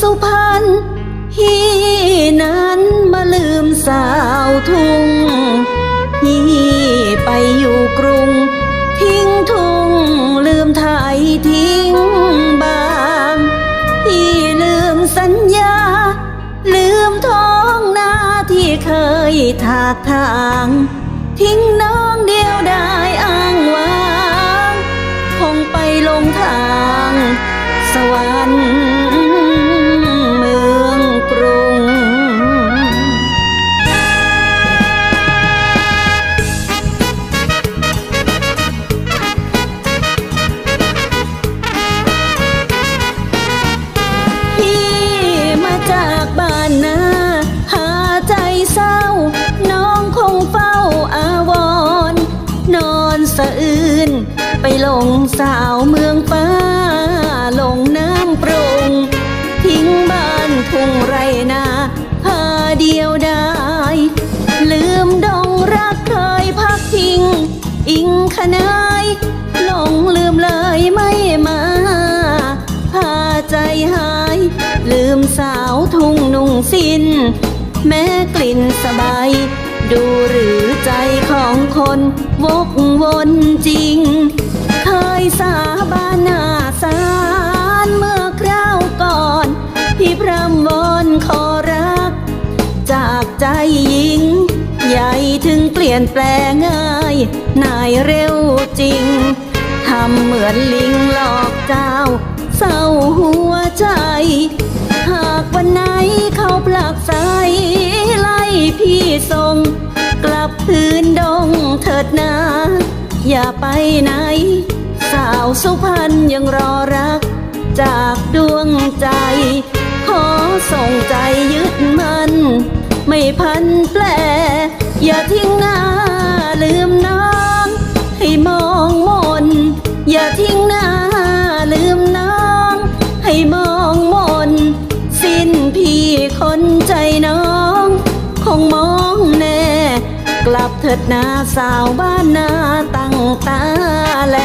สุพรรณพี่นั้นมาลืมสาวทุ่งพี่ไปอยู่กรุง ทิ้งทุ่งลืมไทยทิ้งบางพี่ลืมสัญญา ลืมท้องนาที่เคยถากทาง ทิ้งน้องเดียวได้อ้างว้างคงไปลงทาง สวรรค์ งสาวเมืองฟ้า ลงน้ำปรุง ทิ้งบ้านทุ่งไรนาพาเดียวได้ ลืมดงรักเคยพักพิง อิงขนายหลงลืมเลยไม่มาพาใจหาย ลืมสาวทุ่งนุ่งสิน แม้กลิ่นสบายดูหรือใจของคนวกวนจริง เคยสาบานหน้าสารเมื่อคราวก่อน พี่พรำวอนขอรัก จากใจหญิง ใหญ่ถึงเปลี่ยนแปลงง่ายนายเร็วจริงทำเหมือนลิงหลอกเจ้า เศร้าหัวใจ หากวันไหนเขาปลักใสไล่พี่ส่ง กลับคืนดงเถิดนา อย่าไปไหน สาวสุพรรณยังรอรัก จากดวงใจ ขอส่งใจยึดมัน ไม่พันแปล อย่าทิ้งนา กลับเถิดนาสาวบ้านนาตั้งตาแล